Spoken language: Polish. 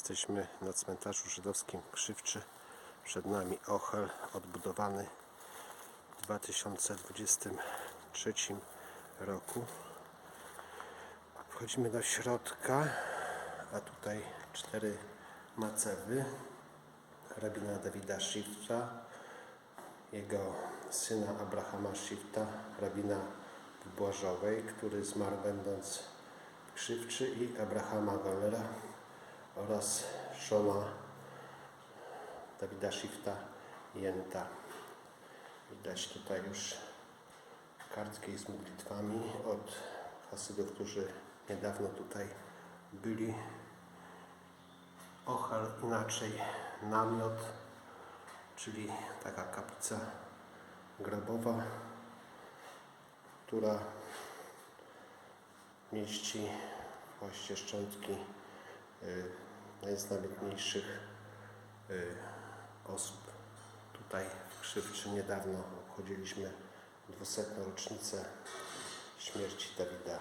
Jesteśmy na cmentarzu żydowskim Krzywczy. Przed nami Ochel odbudowany w 2023 roku. Wchodzimy do środka, a tutaj cztery macewy rabina Dawida Shifta, jego syna Abrahama Shifta, rabina Błażowej, który zmarł będąc Krzywczy i Abrahama Wallera oraz żona Dawida Shifta Jenta. Widać tutaj już kartki z modlitwami od hasydów, którzy niedawno tutaj byli. Ochal inaczej namiot, czyli taka kaplica grobowa, która mieści właśnie szczątki y, najznamienitszych y, osób. Tutaj w Krzywczy niedawno obchodziliśmy 200. rocznicę śmierci Dawida